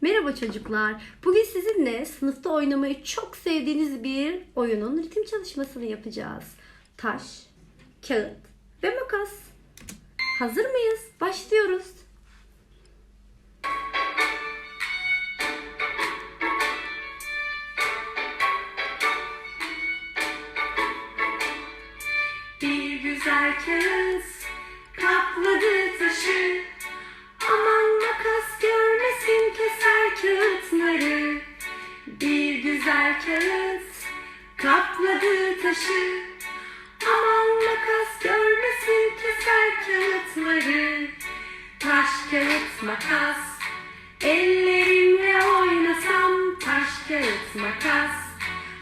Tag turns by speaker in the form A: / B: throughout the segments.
A: Merhaba çocuklar. Bugün sizinle sınıfta oynamayı çok sevdiğiniz bir oyunun ritim çalışmasını yapacağız. Taş, kağıt ve makas. Hazır mıyız? Başlıyoruz. Bir güzel kağıt kapladı güzel kağıt kapladı taşı. Aman makas görmesin keser kağıtları. Taş kağıt makas. Ellerimle oynasam taş kağıt makas.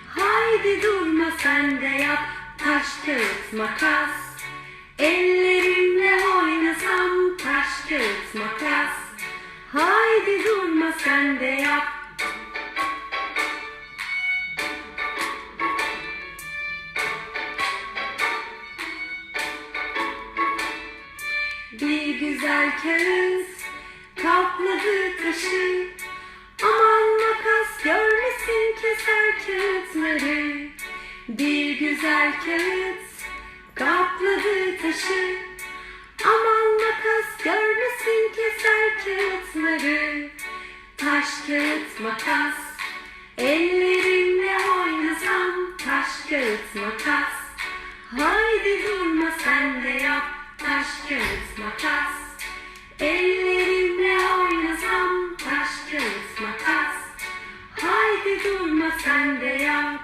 A: Haydi durma sen de yap taş kağıt makas. Ellerimle oynasam taş kağıt makas. Haydi durma sen de yap Bir güzel kağıt kapladı taşı. Aman makas görmesin keser kağıtları. Bir güzel kağıt kapladı taşı. Aman makas görmesin keser kağıtları. Taş kağıt makas. Ellerimle oynasam taş kağıt makas. Haydi durma taş kağıt makas Ellerimle oynasam taş kağıt makas Haydi durma sen de yap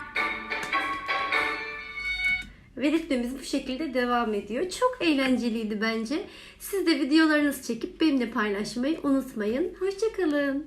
A: ve ritmimiz bu şekilde devam ediyor. Çok eğlenceliydi bence. Siz de videolarınızı çekip benimle paylaşmayı unutmayın. Hoşçakalın.